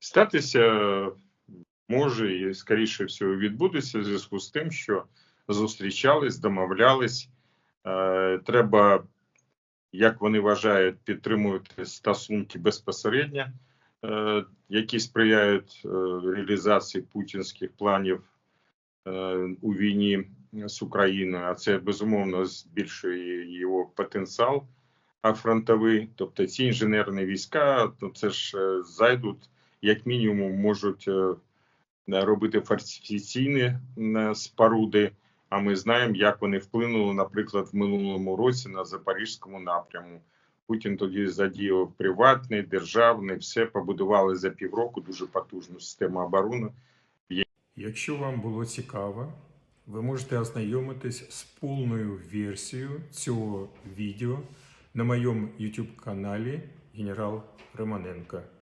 Статися може і, скоріше всього, відбудеться в зв'язку з тим, що зустрічались, домовлялись. Е, Треба, як вони вважають, підтримувати стосунки безпосередньо, е, які сприяють е, реалізації путінських планів у війні з Україною, а це безумовно збільшує його потенціал фронтовий. Тобто ці інженерні війська, ну це ж зайдуть, як мінімум, можуть е, робити фортифікаційні е, споруди. А ми знаємо, як вони вплинули, наприклад, в минулому році на запорізькому напряму. Путін тоді задіяв приватний, державний, все побудували за півроку дуже потужну систему оборони. Якщо вам було цікаво, ви можете ознайомитись з повною версією цього відео на моєму YouTube каналі Генерал Романенко.